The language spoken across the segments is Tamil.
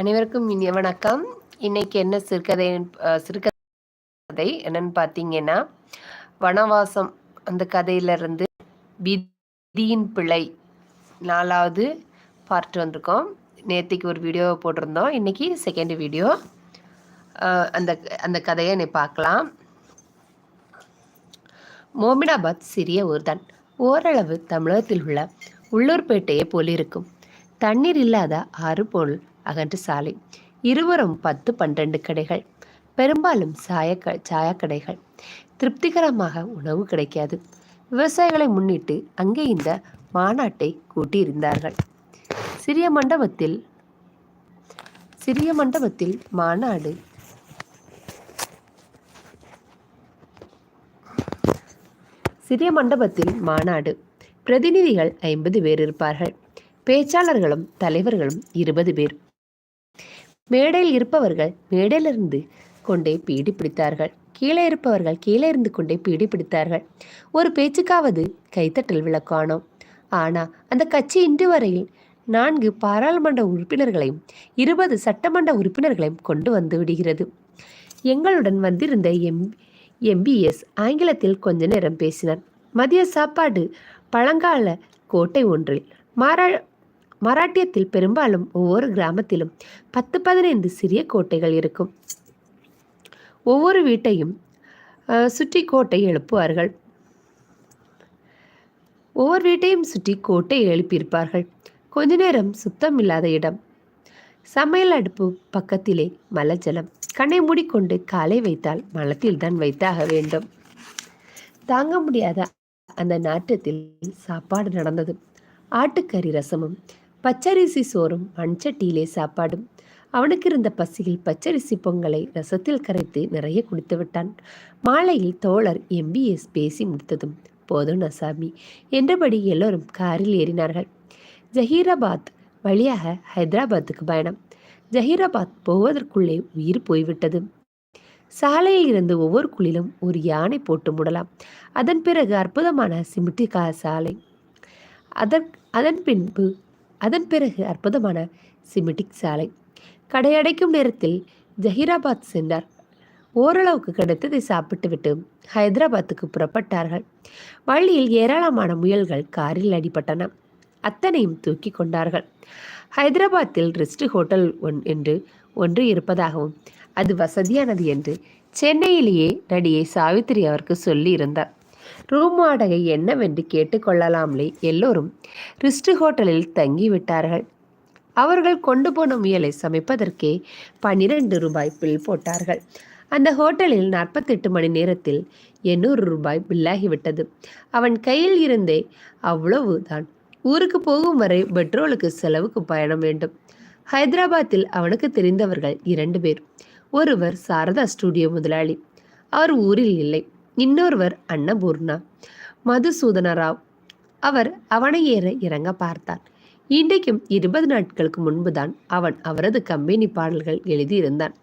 அனைவருக்கும் இனிய வணக்கம். இன்னைக்கு என்ன சிறுகதை சிறுகதை என்னன்னு பார்த்தீங்கன்னா வனவாசம் அந்த கதையிலிருந்து விதியின் பிழை நாலாவது பார்ட் வந்திருக்கோம். நேற்றுக்கு ஒரு வீடியோ போட்டிருந்தோம். இன்னைக்கு செகண்ட் வீடியோ அந்த அந்த கதையை நீ பார்க்கலாம் மோமினாபாத் சிறிய ஊர்தான். ஓரளவு தமிழகத்தில் உள்ள உள்ளூர்பேட்டையை போலிருக்கும். தண்ணீர் இல்லாத ஆறு போல் அகன்று சாலை. இருவரும் பத்து பன்னிரண்டு கடைகள். பெரும்பாலும் சாயக்க சாயக்கடைகள் திருப்திகரமாக உணவு கிடைக்காது. விவசாயிகளை முன்னிட்டு அங்கே இந்த மாநாட்டை கூட்டியிருந்தார்கள். சிறிய மண்டபத்தில் சிறிய மண்டபத்தில் மாநாடு சிறிய மண்டபத்தில் மாநாடு. பிரதிநிதிகள் ஐம்பது பேர் இருப்பார்கள். பேச்சாளர்களும் தலைவர்களும் இருபது பேர். மேடையில் இருப்பவர்கள் மேடையிலிருந்து கொண்டே பீடி பிடித்தார்கள். கீழே இருப்பவர்கள் கீழே இருந்து கொண்டே பீடி பிடித்தார்கள். ஒரு பேச்சுக்காவது கைத்தட்டல் விளக்கானோம் ஆனால் அந்த கட்சி இன்று வரையில் நான்கு பாராளுமன்ற உறுப்பினர்களையும் இருபது சட்டமன்ற உறுப்பினர்களையும் கொண்டு வந்து விடுகிறது. எங்களுடன் வந்திருந்த எம் எம்பிஎஸ் ஆங்கிலத்தில் கொஞ்ச நேரம் பேசினார். மதிய சாப்பாடு பழங்கால கோட்டை ஒன்றில் மாரா மராட்டியத்தில் பெரும்பாலும் ஒவ்வொரு கிராமத்திலும் பத்து பதினைந்து சிறிய கோட்டைகள் இருக்கும். ஒவ்வொரு வீட்டையும் சுற்றி கோட்டை எழுப்புவார்கள். ஒவ்வொரு வீட்டையும் சுற்றி கோட்டை எழுப்பியிருப்பார்கள். கொஞ்ச நேரம் சுத்தம் இல்லாத இடம். சமையல் அடுப்பு பக்கத்திலே மலஜலம். கண்ணை மூடிக்கொண்டு காலை வைத்தால் மலத்தில் தான் வைத்தாக வேண்டும். தாங்க முடியாத அந்த நாட்டத்தில் சாப்பாடு நடந்தது. ஆட்டுக்கறி ரசமும் பச்சரிசி சோறும் மண்சட்டியிலே சாப்பாடும். அவனுக்கு இருந்த பசியில் பச்சரிசி பொங்கலை ரசத்தில் கரைத்து நிறைய குடித்து விட்டான். மாலையில் தோழர் எம்பிஎஸ் பேசி முடித்ததும் போதும் நசாமி என்றபடி எல்லோரும் காரில் ஏறினார்கள். ஜஹீராபாத் வழியாக ஹைதராபாத்துக்கு பயணம். ஜஹீராபாத் போவதற்குள்ளே உயிர் போய்விட்டது. சாலையில் இருந்து ஒவ்வொரு குழிலும் ஒரு யானை போட்டு முடலாம். அதன் பிறகு அற்புதமான சிமிட்டிகா சாலை. அதன் அதன் பின்பு அதன் பிறகு அற்புதமான சிமிட்டிக் சாலை. கடையடைக்கும் நேரத்தில் ஜஹீராபாத் சென்றார். ஓரளவுக்கு கிடைத்ததை சாப்பிட்டுவிட்டு ஹைதராபாத்துக்கு புறப்பட்டார்கள். வழியில் ஏராளமான முயல்கள் காரில் அடிபட்டன. அத்தனையும் தூக்கி கொண்டார்கள். ஹைதராபாத்தில் ரெஸ்ட் ஹோட்டல் ஒன் என்று ஒன்று இருப்பதாகவும் அது வசதியானது என்று சென்னையிலேயே நடிகை சாவித்திரி அவருக்கு சொல்லி இருந்தார் ரூம் வாடகை என்னவென்று கேட்டுக்கொள்ளலாம்லே எல்லோரும். ரிஸ்ட் ஹோட்டலில் தங்கிவிட்டார்கள். அவர்கள் கொண்டு போன முயலை சமைப்பதற்கே பன்னிரண்டு ரூபாய் பில் போட்டார்கள். அந்த ஹோட்டலில் நாற்பத்தெட்டு மணி நேரத்தில் எண்ணூறு ரூபாய் பில்லாகிவிட்டது. அவன் கையில் இருந்தே அவ்வளவுதான். ஊருக்கு போகும் வரை பெட்ரோலுக்கு செலவுக்கு பயணம் வேண்டும் ஹைதராபாத்தில் அவனுக்கு தெரிந்தவர்கள் இரண்டு பேர். ஒருவர் சாரதா ஸ்டுடியோ முதலாளி. அவர் ஊரில் இல்லை. இன்னொருவர் அன்னபூர்ணா. மதுசூதன ராவ் அவர் அவனை ஏற இறங்க பார்த்தார். இன்றைக்கும் இருபது நாட்களுக்கு முன்புதான் அவன் அவரது கம்பெனி பாடல்கள் எழுதியிருந்தான்.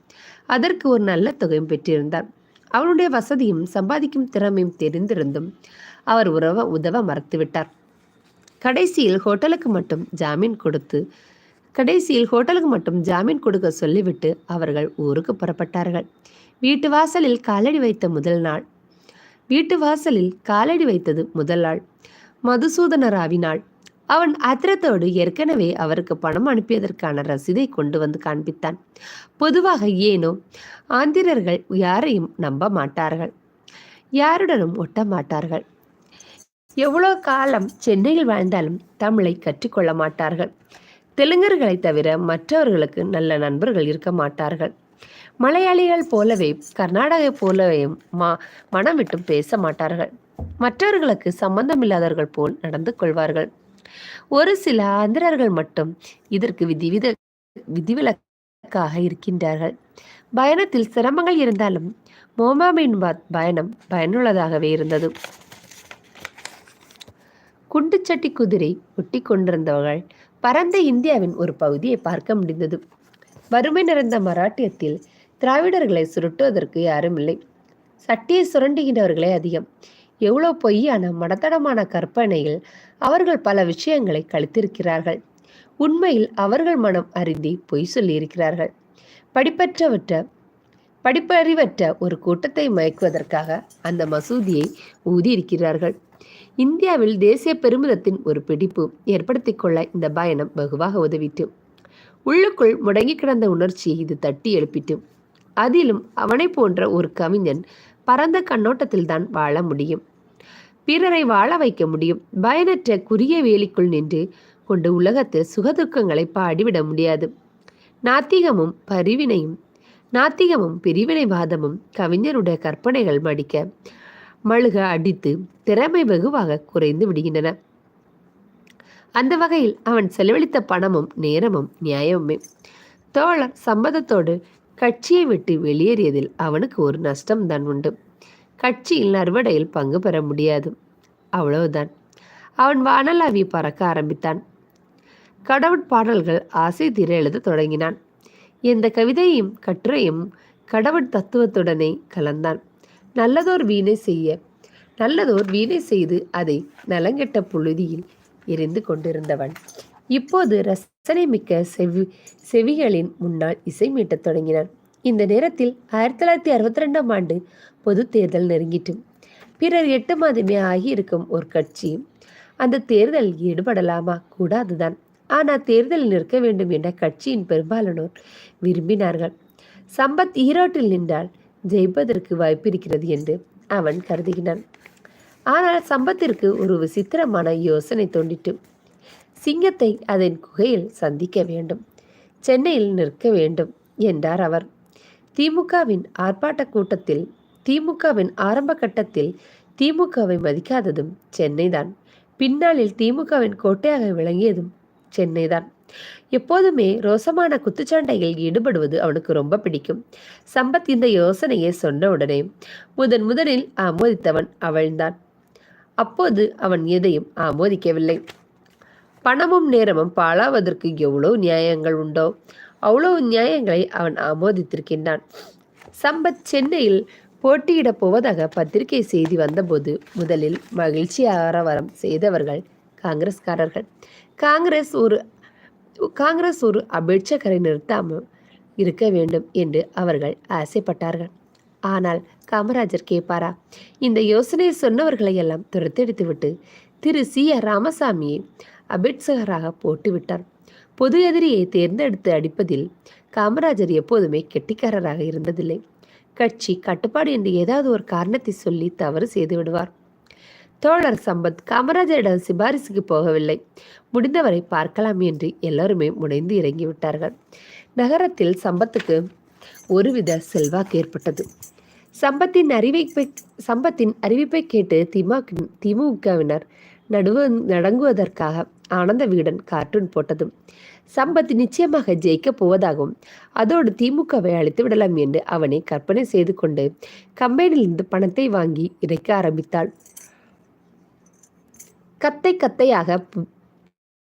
அதற்கு ஒரு நல்ல தொகையும் பெற்றிருந்தார் அவனுடைய வசதியும் சம்பாதிக்கும் திறமையும் தெரிந்திருந்தும் அவர் உறவ உதவ மறுத்துவிட்டார். கடைசியில் ஹோட்டலுக்கு மட்டும் ஜாமீன் கொடுத்து கடைசியில் ஹோட்டலுக்கு மட்டும் ஜாமீன் கொடுக்க சொல்லிவிட்டு அவர்கள் ஊருக்கு புறப்பட்டார்கள். வீட்டு வாசலில் காலடி வைத்த முதல் நாள். வீட்டு வாசலில் காலடி வைத்தது முதல் நாள் மதுசூதன அவன் அத்திரத்தோடு ஏற்கனவே அவருக்கு பணம் அனுப்பியதற்கான ரசீதை கொண்டு வந்து காண்பித்தான். பொதுவாக ஏனோ ஆந்திரர்கள் யாரையும் நம்ப மாட்டார்கள். யாருடனும் ஒட்ட மாட்டார்கள். எவ்வளோ காலம் சென்னையில் வாழ்ந்தாலும் தமிழை கற்றுக்கொள்ள மாட்டார்கள். தெலுங்கர்களை தவிர மற்றவர்களுக்கு நல்ல நண்பர்கள் இருக்க மாட்டார்கள். மலையாளிகள் போலவே கர்நாடகை போலவையும் மா மனம் விட்டும் பேச மாட்டார்கள். மற்றவர்களுக்கு சம்பந்தமில்லாதவர்கள் போல் நடந்து கொள்வார்கள். ஒரு சில ஆந்திரர்கள் மட்டும் இதற்கு விதிவித விதிவிலக்காக இருக்கின்றார்கள். பயணத்தில் சிரமங்கள் இருந்தாலும் மோமாமின் பயணம் பயனுள்ளதாகவே இருந்தது. குண்டுச்சட்டி குதிரை ஒட்டி கொண்டிருந்தவர்கள் பரந்த இந்தியாவின் ஒரு பகுதியை பார்க்க முடிந்தது. வறுமை நிறைந்த மராட்டியத்தில் திராவிடர்களை சுருட்டுவதற்கு யாரும் இல்லை. சட்டியை சுரண்டுகின்றவர்களே அதிகம். எவ்வளோ பொய்யான மடத்தடமான கற்பனையில் அவர்கள் பல விஷயங்களை கழித்திருக்கிறார்கள். உண்மையில் அவர்கள் மனம் அருந்தி பொய் சொல்லியிருக்கிறார்கள். படிப்பற்றவற்ற படிப்பறிவற்ற ஒரு கூட்டத்தை மயக்குவதற்காக அந்த மசூதியை ஊதியிருக்கிறார்கள். இந்தியாவில் தேசிய பெருமிதத்தின் ஒரு பிடிப்பு ஏற்படுத்திக் கொள்ள இந்த பயணம் வெகுவாக உதவிட்டு உள்ளுக்குள் முடங்கி கிடந்த உணர்ச்சியை இது தட்டி எழுப்பிட்டு அதிலும் அவனை போன்ற ஒரு கவிஞன் பரந்த கண்ணோட்டத்தில் தான் வாழ முடியும். பிறரை வாழ வைக்க முடியும். பயனற்ற குறுகிய வேலிக்குள் நின்று கொண்டு உலகத்தில் சுகதுக்கங்களை பாடிவிட முடியாது. நாத்திகமும் பரிவினையும் நாத்திகமும் பிரிவினைவாதமும் கவிஞருடைய கற்பனைகள் மடிக்க மழுக அடித்து திறமை வெகுவாக குறைந்து விடுகின்றன. அந்த வகையில் அவன் செலவழித்த பணமும் நேரமும் நியாயமுமே. தோழர் சம்மதத்தோடு கட்சியை விட்டு வெளியேறியதில் அவனுக்கு ஒரு நஷ்டம் தான் உண்டு. கட்சியில் அறுவடையில் பங்கு பெற முடியாது. அவ்வளவுதான். அவன் வானலாவி பறக்க ஆரம்பித்தான். கடவுட்பாடல்கள் ஆசை தீர எழுத தொடங்கினான். எந்த கவிதையும் கட்டுரையும் கடவுட் தத்துவத்துடனே கலந்தான். நல்லதோர் வீணை செய்ய நல்லதோர் வீணை செய்து அதை நலங்கெட்ட புழுதியில் எரிந்து கொண்டிருந்தவன். இப்போது ரசனை மிக்க செவி செவிகளின் முன்னால் இசை மீட்டத் தொடங்கினான். இந்த நேரத்தில் ஆயிரத்தி தொள்ளாயிரத்தி அறுபத்தி ரெண்டாம் ஆண்டு பொது தேர்தல் நெருங்கிட்டு பிறர் எட்டு மாதமே ஆகியிருக்கும் ஒரு கட்சி. அந்த தேர்தல் ஈடுபடலாமா? கூடாதுதான். ஆனால் தேர்தலில் நிற்க வேண்டும் என்ற கட்சியின் பெரும்பாலானோர் விரும்பினார்கள். சம்பத் ஈரோட்டில் நின்றால் ஜெயிப்பதற்கு வாய்ப்பிருக்கிறது என்று அவன் கருதுகிறான். ஆனால் சம்பத்திற்கு ஒரு விசித்திரமான யோசனை தோண்டிட்டு சிங்கத்தை அதன் குகையில் சந்திக்க வேண்டும். சென்னையில் நிற்க வேண்டும் என்றார் அவர். திமுகவின் ஆர்ப்பாட்ட கூட்டத்தில் திமுகவின் ஆரம்ப கட்டத்தில் திமுகவை மதிக்காததும் சென்னைதான். பின்னாளில் திமுகவின் கோட்டையாக விளங்கியதும் சென்னைதான். எப்போதுமே ரோசமான குத்துச்சண்டையில் ஈடுபடுவது அவனுக்கு ரொம்ப பிடிக்கும். சம்பத் இந்த யோசனையை சொன்ன உடனே முதன் முதலில் ஆமோதித்தவன் அவள்தான். அப்போது அவன் எதையும் ஆமோதிக்கவில்லை. பணமும் நேரமும் பாழாவதற்கு எவ்வளவு நியாயங்கள் உண்டோ அவ்வளவு நியாயங்களை அவன் ஆமோதித்திருக்கின்றான். சம்பத் சென்னையில் போட்டியிடப் போவதாக பத்திரிகை செய்தி வந்தபோது முதலில் மகிழ்ச்சி ஆரவாரம் செய்தவர்கள் காங்கிரஸ்காரர்கள். காங்கிரஸ் ஒரு காங்கிரஸ் ஒரு அபேட்சகரை நிறுத்தாமல் இருக்க வேண்டும் என்று அவர்கள் ஆசைப்பட்டார்கள். ஆனால் காமராஜர் கேட்பாரா? இந்த யோசனையை சொன்னவர்களை எல்லாம் துரத்தெடுத்துவிட்டு திரு சி. ஆர். ராமசாமியை அபேட்சகராக போட்டுவிட்டார் பொது எதிரியை தேர்ந்தெடுத்து அடிப்பதில் காமராஜர் எப்போதுமே கெட்டிக்காரராக இருந்ததில்லை. கட்சி கட்டுப்பாடு என்று ஏதாவது ஒரு காரணத்தை சொல்லி தவறு செய்து விடுவார். தோழர் சம்பத் காமராஜரிடம் சிபாரிசுக்கு போகவில்லை. முடிந்தவரை பார்க்கலாம் என்று எல்லோருமே முனைந்து இறங்கிவிட்டார்கள். நகரத்தில் சம்பத்துக்கு ஒருவித செல்வாக்கு ஏற்பட்டது. சம்பத்தின் அறிவிப்பை சம்பத்தின் அறிவிப்பை கேட்டு திமுக திமுகவினர் நடுவு நடங்குவதற்காக ஆனந்த வீடன் கார்ட்டூன் போட்டதும் சம்பத் நிச்சயமாக ஜெயிக்கப் போவதாகவும் அதோடு திமுகவை அழைத்து விடலாம் என்று அவனை கற்பனை செய்து கொண்டு கம்பெனியிலிருந்து பணத்தை வாங்கி இறைக்க ஆரம்பித்தாள். கத்தை கத்தையாக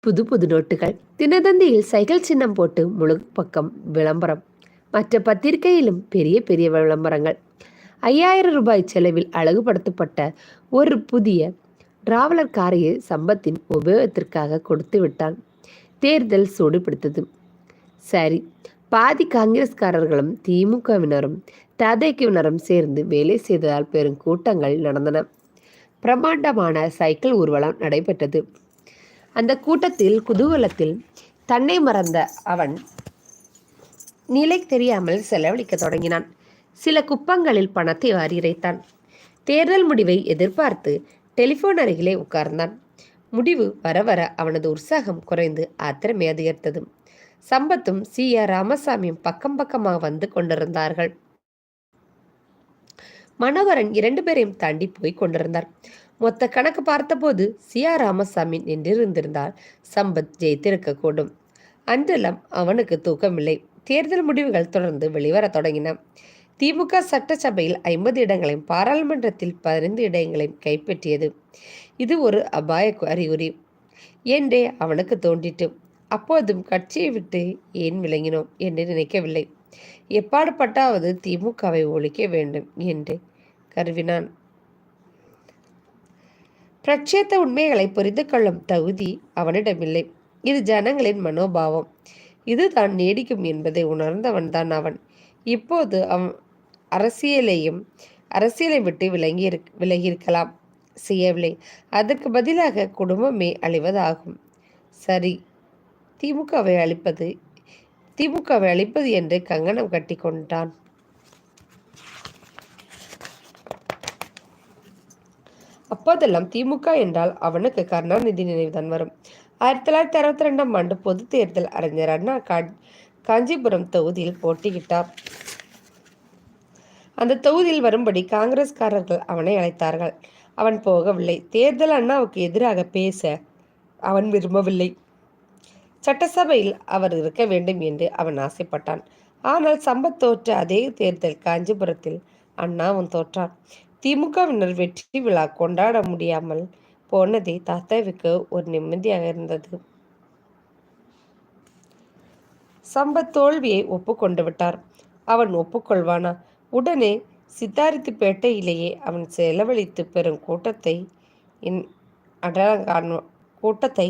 புது புது நோட்டுகள். தினதந்தியில் சைக்கிள் சின்னம் போட்டு முழு பக்கம் விளம்பரம். மற்ற பத்திரிகையிலும் பெரிய பெரிய விளம்பரங்கள். ஐயாயிரம் ரூபாய் செலவில் அழகுபடுத்தப்பட்ட ஒரு புதிய டிராவலர் காரையை சம்பத்தின் உபயோகத்திற்காக கொடுத்து விட்டான். தேர்தல் சூடு பிடித்தது சரி பாதி காங்கிரஸ்காரர்களும் திமுகவினரும் ததைக்குவினரும் சேர்ந்து வேலை செய்ததால் பெரும் கூட்டங்கள் நடந்தன. பிரம்மாண்டமான சைக்கிள் ஊர்வலம் நடைபெற்றது. அந்த கூட்டத்தில் குதூகலத்தில் தன்னை மறந்த அவன் நிலை தெரியாமல் செலவழிக்க தொடங்கினான். சில குப்பங்களில் பணத்தை வாரி இறைத்தான் தேர்தல் முடிவை எதிர்பார்த்து டெலிஃபோன் அருகிலே உட்கார்ந்தான். முடிவு வர வர அவனது உற்சாகம் குறைந்து ஆத்திரமே அதிகரித்தது. சம்பத்தும் சி. ஆர். ராமசாமியும் பக்கம் பக்கமாக வந்து கொண்டிருந்தார்கள். மனோகரன் இரண்டு பேரையும் தாண்டி போய் கொண்டிருந்தார். மொத்த கணக்கு பார்த்தபோது சி. ஆர். ராமசாமி நின்றிருந்திருந்தால் சம்பத் ஜெயித்திருக்க கூடும். அன்றெல்லாம் அவனுக்கு தூக்கமில்லை. தேர்தல் முடிவுகள் தொடர்ந்து வெளிவரத் தொடங்கின. திமுக சட்டசபையில் ஐம்பது இடங்களையும் பாராளுமன்றத்தில் பதினைந்து இடங்களையும் கைப்பற்றியது. இது ஒரு அபாய அறிகுறி. என்றே அவனுக்கு தோன்றிட்டு அப்போதும் கட்சியை விட்டு ஏன் விளங்கினோம் என்று நினைக்கவில்லை. எப்பாடுபட்டாவது திமுகவை ஒழிக்க வேண்டும் என்று கருவினான் பிரட்சேத்த உண்மைகளை புரிந்து கொள்ளும் தகுதி அவனிடமில்லை. இது ஜனங்களின் மனோபாவம். இதுதான் நீடிக்கும் என்பதை உணர்ந்தவன் தான் அவன். இப்போது அவன் அரசியலையும் அரசியலை விட்டு விலகி விலகியிருக்கலாம். செய்யவில்லை. அதற்கு பதிலாக குடும்பமே அழிவதாகும். சரி. திமுகவை அழிப்பது திமுகவை அழிப்பது என்று கங்கணம் கட்டி கொண்டான். அப்போதெல்லாம் திமுக என்றால் அவனுக்கு கருணாநிதி நினைவுதான் வரும். ஆயிரத்தி தொள்ளாயிரத்தி அறுபத்தி ரெண்டாம் ஆண்டு பொது தேர்தல் அறிஞர் அண்ணா காஞ்சிபுரம் தொகுதியில் போட்டியிட்டார். அந்த தொகுதியில் வரும்படி காங்கிரஸ்காரர்கள் அவனை அழைத்தார்கள். அவன் போகவில்லை. தேர்தல் அண்ணாவுக்கு எதிராக பேச அவன் விரும்பவில்லை. சட்டசபையில் அவர் இருக்க வேண்டும் என்று அவன் ஆசைப்பட்டான். ஆனால் சம்பத் தோற்ற அதே தேர்தல் காஞ்சிபுரத்தில் அண்ணாவும் தோற்றான் திமுகவினர் வெற்றி விழா கொண்டாட முடியாமல் போனதே தாத்தாவுக்கு ஒரு நிம்மதியாக இருந்தது. சம்பத் தோல்வியை ஒப்புக்கொண்டு விட்டார். அவன் ஒப்புக்கொள்வானா? உடனே சித்தாரித்துப்பேட்டையிலேயே அவன் செலவழித்து பெறும் கூட்டத்தை அடலங்கான கூட்டத்தை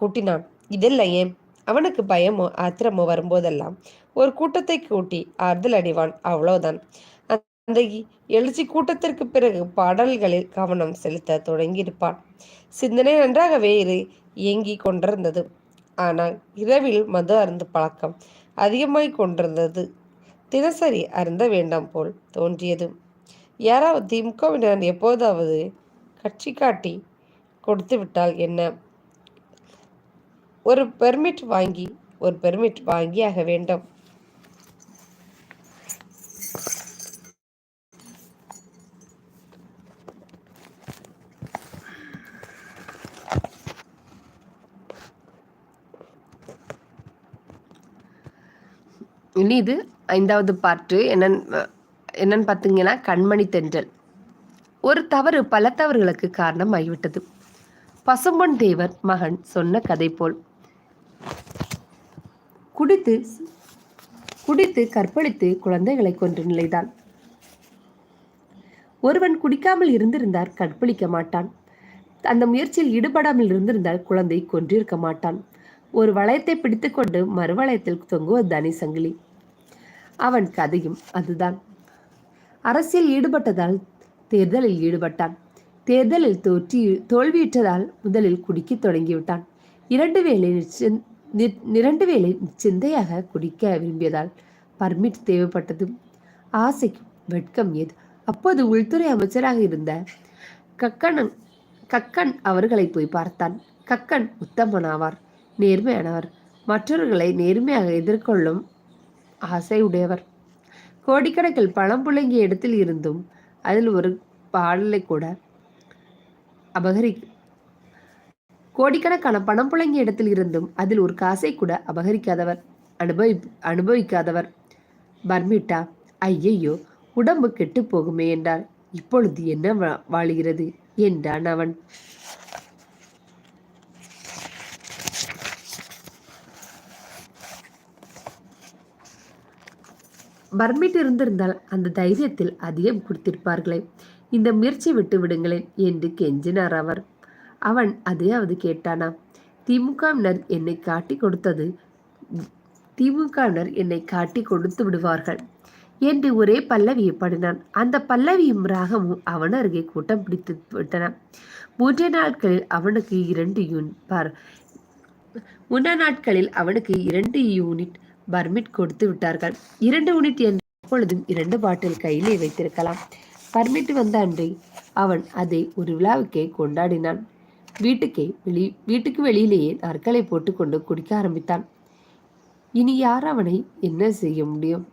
கூட்டினான். இதெல்லாம் ஏன் அவனுக்கு பயமோ ஆத்திரமோ வரும்போதெல்லாம் ஒரு கூட்டத்தை கூட்டி ஆறுதல் அடைவான். அவ்வளவுதான். அந்த எழுச்சி கூட்டத்திற்கு பிறகு பாடல்களில் கவனம் செலுத்த தொடங்கியிருப்பான். சிந்தனை நன்றாக வேறு இயங்கி கொண்டிருந்தது. ஆனால் இரவில் மது அருந்து பழக்கம் அதிகமாய் கொண்டிருந்தது. தினசரி அருந்த வேண்டாம் போல் தோன்றியது. யாராவது திமுகவினர் எப்போதாவது கட்சி காட்டி கொடுத்து விட்டால் என்ன? ஒரு பெர்மிட் வாங்கி ஒரு பெர்மிட் வாங்கியாக வேண்டும். இனி இது ஐந்தாவது பாட்டு என்னன்னு என்னன்னு பார்த்தீங்கன்னா கண்மணி தென்றல். ஒரு தவறு பல தவறுகளுக்கு காரணம் ஆகிவிட்டது பசும்பொன் தேவர் மகன் சொன்ன கதை போல். குடித்து குடித்து கற்பழித்து குழந்தைகளை கொன்ற நிலைதான். ஒருவன் குடிக்காமல் இருந்திருந்தார் கற்பழிக்க மாட்டான். அந்த முயற்சியில் ஈடுபடாமல் இருந்திருந்தால் குழந்தை கொன்றிருக்க மாட்டான். ஒரு வளையத்தை பிடித்துக்கொண்டு மறுவளையத்தில் தொங்குவதுதானே சங்கிலி. அவன் கதையும் அதுதான். அரசியல் ஈடுபட்டதால் தேர்தலில் ஈடுபட்டான். தேர்தலில் தோற்றி தோல்வியிட்டதால் முதலில் குடிக்க தொடங்கிவிட்டான். இரண்டு வேலை இரண்டு வேலை சிந்தையாக குடிக்க விரும்பியதால் பர்மிட் தேவைப்பட்டது. ஆசைக்கும் வெட்கம் ஏது. அப்போது உள்துறை அமைச்சராக இருந்த கக்கணன் கக்கன் அவர்களை போய் பார்த்தான். கக்கன் உத்தமனாவார் நேர்மையானவர். மற்றவர்களை நேர்மையாக எதிர்கொள்ளும் ஆசை உடையவர். கோடிக்கணக்கில் பணம் புழங்கிய இடத்தில் இருந்தும் அதில் ஒரு பாடலை கூட அபகரி கோடிக்கணக்கான பணம் புழங்கிய இடத்தில் இருந்தும் அதில் ஒரு காசை கூட அபகரிக்காதவர் அனுபவி அனுபவிக்காதவர். பர்மிட்டா ஐயையோ உடம்பு கெட்டு போகுமே என்றார் இப்பொழுது என்ன வாழுகிறது? என்றான் அவன். பர்மிட் இருந்திருந்தால் அந்த தைரியத்தில் அதிகம் கொடுத்திருப்பார்களே. இந்த முயற்சி விட்டு விடுங்களேன் என்று கெஞ்சினார் அவர். அவன் அதையாவது கேட்டானா? திமுகவினர் என்னை காட்டி கொடுத்தது திமுகவினர் என்னை காட்டி கொடுத்து விடுவார்கள் என்று ஒரே பல்லவியை பாடினான். அந்த பல்லவியும் ராகமும் அவன் அருகே கூட்டம் பிடித்து விட்டன. மூன்றே நாட்களில் அவனுக்கு இரண்டு யூனிட் பார் முன்ன நாட்களில் அவனுக்கு இரண்டு யூனிட் பர்மிட் கொடுத்து விட்டார்கள். இரண்டு யூனிட் என்று எப்பொழுதும் இரண்டு பாட்டில் கையிலே வைத்திருக்கலாம். பர்மிட் வந்த அன்றே அவன் அதை ஒரு விழாவுக்கே கொண்டாடினான். வீட்டுக்கே வெளி வீட்டுக்கு வெளியிலேயே நற்களை போட்டுக்கொண்டு குடிக்க ஆரம்பித்தான். இனி யார் அவனை என்ன செய்ய முடியும்?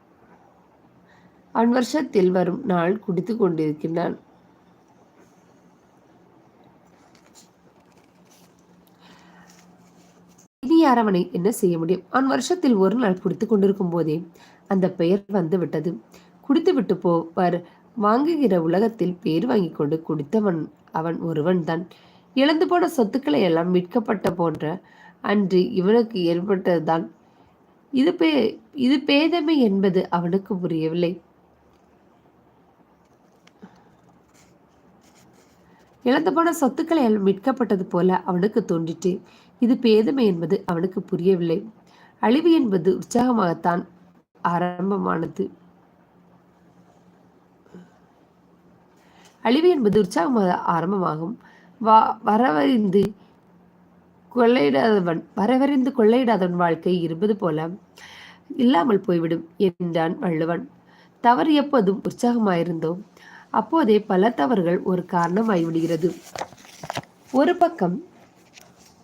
அவன் வருஷத்தில் வரும் நாள் குடித்து கொண்டிருக்கின்றான். யார் அவனை என்ன செய்ய முடியும்? அவன் வருஷத்தில் ஒரு நாள் குடித்து கொண்டிருக்கும் போதே அந்த பெயர் வந்து விட்டது. குடித்து விட்டு போவார் வாங்குகிற உலகத்தில் பேர் வாங்கி கொண்டு குடித்தவன் அவன் ஒருவன் தான் இழந்து போன சொத்துக்களை எல்லாம் மீட்கப்பட்ட போன்ற அன்று இவனுக்கு ஏற்பட்டதுதான். இது பே இது பேதமை என்பது அவனுக்கு புரியவில்லை. இழந்து போன சொத்துக்களை எல்லாம் மீட்கப்பட்டது போல அவனுக்கு தோன்றிட்டு இது பேதமை என்பது அவனுக்கு புரியவில்லை. அழிவு என்பது உற்சாகமாகத்தான் ஆரம்பமானது. அழிவு என்பது உற்சாகமாக ஆரம்பமாகும். வா வரவறிந்து கொள்ளையிடாதவன் வரவறிந்து கொள்ளையிடாதவன் வாழ்க்கை இருப்பது போல இல்லாமல் போய்விடும் என்றான் வள்ளுவன். தவறு எப்போதும் உற்சாகமாயிருந்தோம். அப்போதே பல தவறுகள் ஒரு காரணமாகிவிடுகிறது ஒரு பக்கம்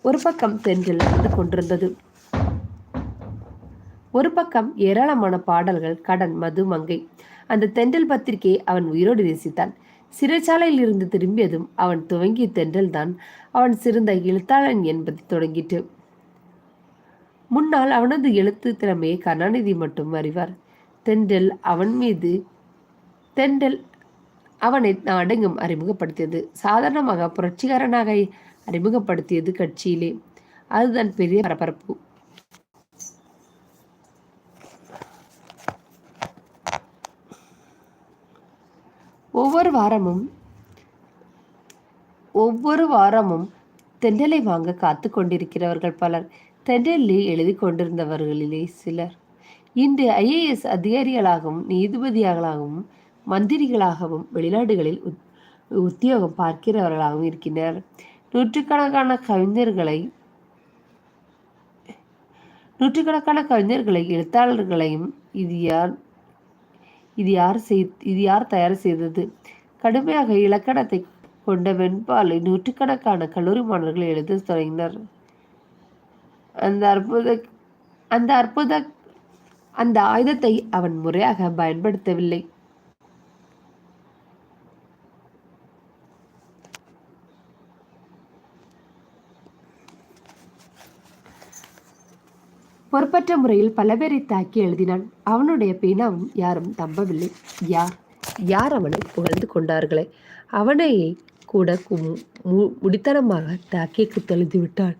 ஒரு பக்கம் தென்றில் வந்து கொண்டிருந்தது. ஒரு பக்கம் ஏராளமான பாடல்கள் கடன் மது மங்கை. அந்த தென்றல் பத்திரிகையை அவன் உயிரோடு நேசித்தான். சிறைச்சாலையில் இருந்து திரும்பியதும் அவன் துவங்கிய தென்றல் தான் அவன் சிறந்த எழுத்தாளன் என்பதை தொடங்கிட்டு முன்னால் அவனது எழுத்து திறமையை கருணாநிதி மட்டும் அறிவார். தென்றல் அவன் மீது தென்றல் அவனை நாடெங்கும் அறிமுகப்படுத்தியது. சாதாரணமாக புரட்சிகரனாக அறிமுகப்படுத்தியது கட்சியிலே. அதுதான் பெரிய பரபரப்பு. ஒவ்வொரு வாரமும் ஒவ்வொரு வாரமும் தென்றலை வாங்க காத்து கொண்டிருக்கிறவர்கள் பலர் தென்றலில் எழுதி கொண்டிருந்தவர்களிலே சிலர். இன்று ஐஏஎஸ் அதிகாரிகளாகவும் நீதிபதிகளாகவும் மந்திரிகளாகவும் வெளிநாடுகளில் உத்தியோகம் பார்க்கிறவர்களாகவும் இருக்கின்றனர். நூற்றுக்கணக்கான கவிஞர்களை நூற்றுக்கணக்கான கவிஞர்களை எழுத்தாளர்களையும் இது யார் இது யார் செய் இது யார் தயார் செய்தது? கடுமையாக இலக்கணத்தை கொண்ட வெண்பாலை நூற்றுக்கணக்கான கல்லூரி மாணவர்கள் எழுத தொடங்கினர். அந்த அற்புத அந்த அற்புத அந்த ஆயுதத்தை அவன் முறையாக பயன்படுத்தவில்லை. பொறுப்பற்ற முறையில் பல பேரை தாக்கி எழுதினான். அவனுடைய பேனாவும் யாரும் தம்பவில்லை. யார்? யார் அவனை புகழ்ந்து கொண்டார்களே? அவனையே கூட முடித்தனமாக தாக்கி குத்தெழுதி விட்டான்.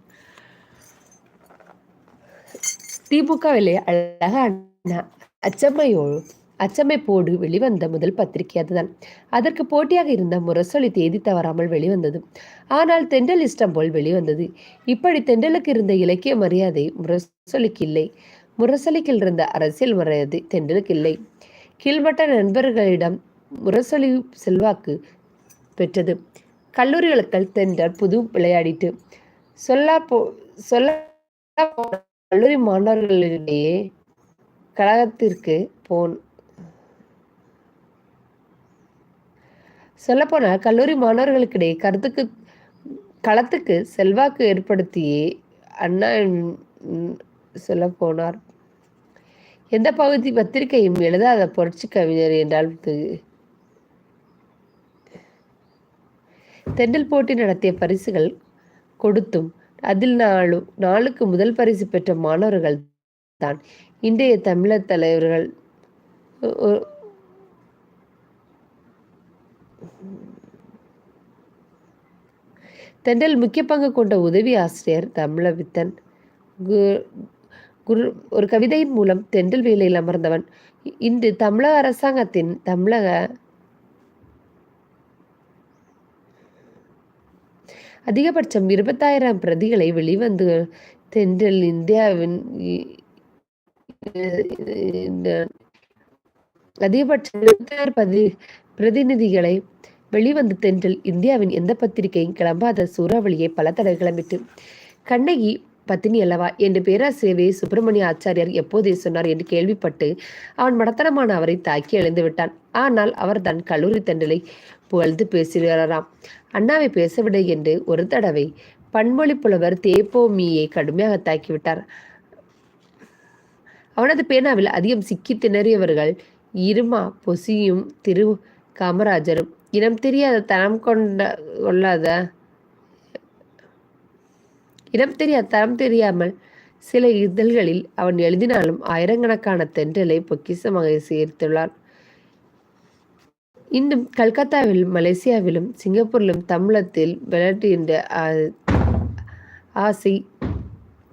திமுகவிலே அழகான அச்சம்மையோடு அச்சமைப்போடு வெளிவந்த முதல் பத்திரிகை அதுதான். அதற்கு போட்டியாக இருந்த முரசொலி தேதி தவறாமல் வெளிவந்தது. ஆனால் தெண்டல் இஷ்டம் போல் வெளிவந்தது. இப்படி தெண்டலுக்கு இருந்த இலக்கிய மரியாதை முரசொலிக்கு இல்லை. முரசொலிக்கு இருந்த அரசியல் மரியாதை தெண்டலுக்கு இல்லை. கீழ்மட்ட நண்பர்களிடம் முரசொலி செல்வாக்கு பெற்றது. கல்லூரிகளுக்கு தெண்டல் புது விளையாடிட்டு சொல்லா போ சொல்ல கல்லூரி மாணவர்களிடையே கழகத்திற்கு போன் சொல்லப்போனால் கல்லூரி மாணவர்களுக்கிடையே கருத்துக்கு களத்துக்கு செல்வாக்கு ஏற்படுத்தியே அண்ணா சொல்ல போனார் எந்த பகுதி பத்திரிகையும் எழுதாத புரட்சி கவிஞர் என்றால் தெண்டல் போட்டி நடத்திய பரிசுகள் கொடுத்தும் அதில் நாலு நாளுக்கு முதல் பரிசு பெற்ற மாணவர்கள் தான். இன்றைய தமிழர் தலைவர்கள் தென்றல் முக்கிய பங்கு கொண்ட உதவி ஆசிரியர் தமிழவித்தன் குரு ஒரு கவிதையின் மூலம் தென்றல் வேலையில் அமர்ந்தவன் இன்று தமிழக அரசாங்கத்தின் தமிழக அதிகபட்சம் இருபத்தாயிரம் பிரதிகளை வெளிவந்து தென்றல் இந்தியாவின் அதிகபட்சம் இருபத்தாயிரம் பதி பிரதிநிதிகளை வெளிவந்து தென்றில் இந்தியாவின் எந்த பத்திரிகையும் கிளம்பாத சூறாவளியை பல தடவை கிளம்பிட்டு. கண்ணகி பத்தினி அல்லவா? என்று பேராசிரியர் சுப்பிரமணிய ஆச்சாரியார் எப்போதே சொன்னார் என்று கேள்விப்பட்டு அவன் மடத்தனமான அவரை தாக்கி எழுந்து விட்டான். ஆனால் அவர் தன் கல்லூரி தண்டலை புகழ்ந்து பேசுகிறாராம். அண்ணாவை பேசவிட என்று ஒரு தடவை பன்மொழி புலவர் தேப்போமியை கடுமையாக தாக்கிவிட்டார் அவனது பேனாவில் அதிகம் சிக்கி திணறியவர்கள் இருமா பொசியும் திரு காமராஜரும் இனம் தெரியாத தனம் கொண்ட கொள்ளாத இனம் தெரியாத தரம் தெரியாமல் சில இதழ்களில் அவன் எழுதினாலும் ஆயிரக்கணக்கான தென்றலை பொக்கிசமாக சேர்த்துள்ளார் இன்னும் கல்கத்தாவில் மலேசியாவிலும் சிங்கப்பூரிலும் தமிழத்தில் விளையாட்டு ஆசை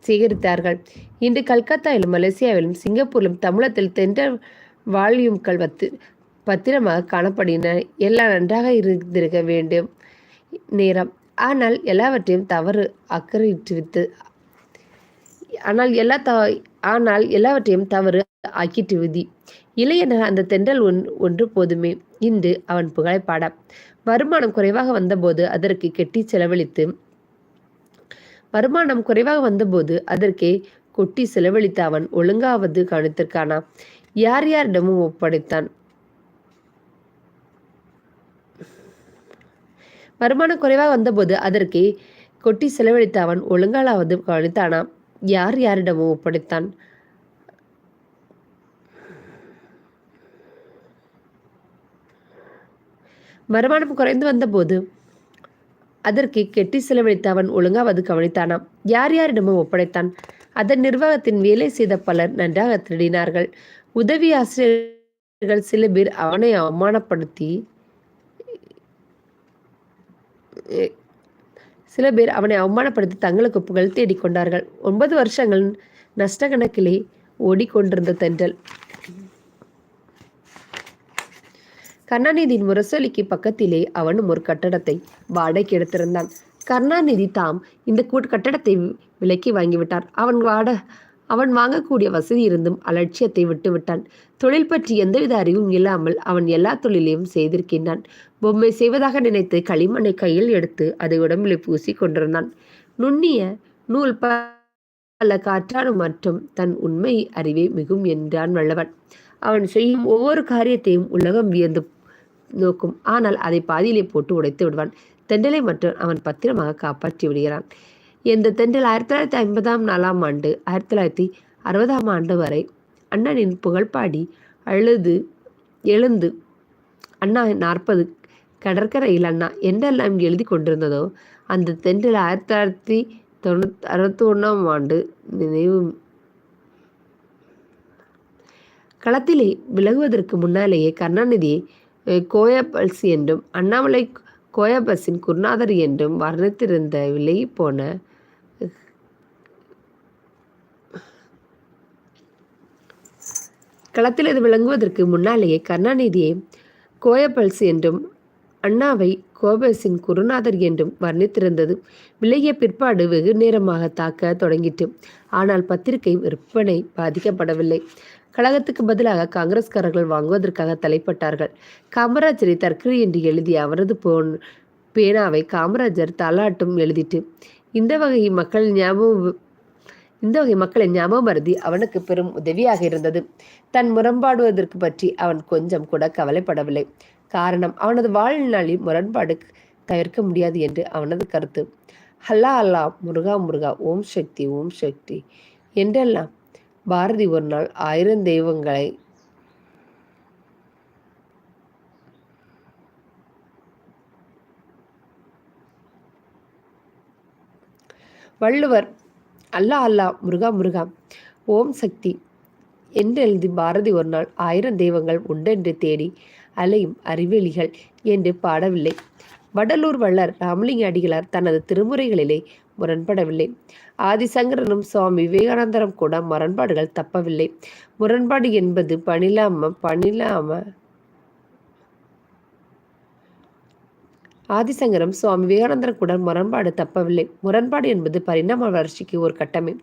சேகரித்தார்கள். இன்று கல்கத்தாவிலும் மலேசியாவிலும் சிங்கப்பூரிலும் தமிழத்தில் தென்றல் வால்யூம்கள் வத்து பத்திரமாக காணப்படுகின்றன எல்லாம் நன்றாக இருந்திருக்க வேண்டும். நேரம். ஆனால் எல்லாவற்றையும் தவறு அக்கறையிட்டு ஆனால் எல்லா த ஆனால் எல்லாவற்றையும் தவறு ஆக்கிட்டு விதி. இளையன அந்த தென்றல் ஒன் ஒன்று போதுமே. இன்று அவன் புகழை பாட. வருமானம் குறைவாக வந்தபோது அதற்கு கெட்டி செலவழித்து வருமானம் குறைவாக வந்தபோது அதற்கே கொட்டி செலவழித்த அவன் ஒழுங்காவது கவனித்திருக்கானா? யார் யாரிடமும் ஒப்படைத்தான். வருமானம் குறைவாக வந்தபோது அதற்கு கொட்டி செலவழித்த அவன் ஒழுங்காலாவது கவனித்தானா? யார் யாரிடமும் ஒப்படைத்தான். வருமானம் குறைந்து வந்தபோது அதற்கு கெட்டி செலவழித்து அவன் ஒழுங்காவது கவனித்தானாம். யார் யாரிடமும் ஒப்படைத்தான். அதன் நிர்வாகத்தின் வேலை செய்த பலர் நன்றாக திருடினார்கள். உதவி ஆசிரியர்கள் சில பேர் அவனை அவமானப்படுத்தி சில பேர் அவனை அவமானப்படுத்தி தங்களுக்கு புகழ் தேடிக்கொண்டார்கள் ஒன்பது வருஷங்கள் நஷ்ட கணக்கிலே ஓடிக்கொண்டிருந்த தென்றல். கருணாநிதியின் முரசொலிக்கு பக்கத்திலே அவனும் ஒரு கட்டடத்தை வாடகைக்கு எடுத்திருந்தான். கருணாநிதி தாம் இந்த கட்டடத்தை விலக்கி வாங்கிவிட்டார். அவன் வாட அவன் வாங்கக்கூடிய வசதி இருந்தும் அலட்சியத்தை விட்டுவிட்டான். தொழில் பற்றி எந்தவித அறிவும் இல்லாமல் அவன் எல்லா தொழிலையும் செய்திருக்கின்றான். பொம்மை செய்வதாக நினைத்து களிமண்ணை கையில் எடுத்து அதை உடம்பில் பூசி கொண்டிருந்தான். நுண்ணிய நூல் பல காற்றாடு மற்றும் தன் உண்மை அறிவே மிகும் என்றான் வல்லவன் அவன் செய்யும் ஒவ்வொரு காரியத்தையும் உலகம் வியந்து நோக்கும். ஆனால் அதை பாதியிலே போட்டு உடைத்து விடுவான். தெண்டலை மற்றும் அவன் பத்திரமாக காப்பாற்றி விடுகிறான். இந்த தென்றல் ஆயிரத்தி தொள்ளாயிரத்தி ஐம்பதாம் நாலாம் ஆண்டு ஆயிரத்தி தொள்ளாயிரத்தி அறுபதாம் ஆண்டு வரை அண்ணனின் புகழ்பாடி அழுது எழுந்து அண்ணா நாற்பது கடற்கரையில் அண்ணா என்றெல்லாம் எழுதி கொண்டிருந்ததோ அந்த தென்றல் ஆயிரத்தி தொள்ளாயிரத்தி தொண்ணூத்தி அறுபத்தி ஒன்றாம் ஆண்டு நினைவு களத்திலே விலகுவதற்கு முன்னாலேயே கருணாநிதியை கோயபல்ஸ் என்றும் அண்ணாமலை கோயபஸின் குருநாதர் என்றும் வர்ணித்திருந்த விலகி போன களத்தில் இது விளங்குவதற்கு முன்னாலேயே கருணாநிதியை கோயபல்ஸ் என்றும் அண்ணாவை கோபஸின் குருநாதர் என்றும் வர்ணித்திருந்தது. விலகிய பிற்பாடு வெகு நேரமாக தாக்க தொடங்கிட்டு ஆனால் பத்திரிகை விற்பனை பாதிக்கப்படவில்லை. கழகத்துக்கு பதிலாக காங்கிரஸ்காரர்கள் வாங்குவதற்காக தலைப்பட்டார்கள். காமராஜரை தற்கொலை என்று எழுதிய அவரது போன் பேனாவை காமராஜர் தாலாட்டும் எழுதிட்டு இந்த வகை மக்கள் ஞாபகம் இந்த வகை மக்களை ஞாபகம் மருதி அவனுக்கு பெரும் உதவியாக இருந்தது. தன் முரம்பாடுவதற்கு பற்றி அவன் கொஞ்சம் கூட கவலைப்படவில்லை. காரணம். அவனது வாழ்நாளில் முரண்பாடு தவிர்க்க முடியாது என்று அவனது கருத்து. ஹல்லா அல்லா முருகா முருகா ஓம் சக்தி ஓம் சக்தி என்றெல்லாம் பாரதி ஒரு நாள் ஆயிரம் தெய்வங்களை வள்ளுவர் அல்லா அல்லா முருகா முருகா ஓம் சக்தி என்று எழுதி பாரதி ஒரு நாள் ஆயிரம் தெய்வங்கள் உண்டென்று தேடி அலையும் அறிவெளிகள் என்று பாடவில்லை. வடலூர் வள்ளர் ராமலிங்க அடிகளார் தனது திருமுறைகளிலே முரண்படவில்லை. ஆதிசங்கரனும் சுவாமி விவேகானந்தரும் கூட முரண்பாடுகள் தப்பவில்லை. முரண்பாடு என்பது பணிலாம பணிலாம. ஆதிசங்கரம் சுவாமி விவேகானந்தர் கூட முரண்பாடு தப்பவில்லை. முரண்பாடு என்பது பரிணாம வளர்ச்சிக்கு ஒரு கட்டமே.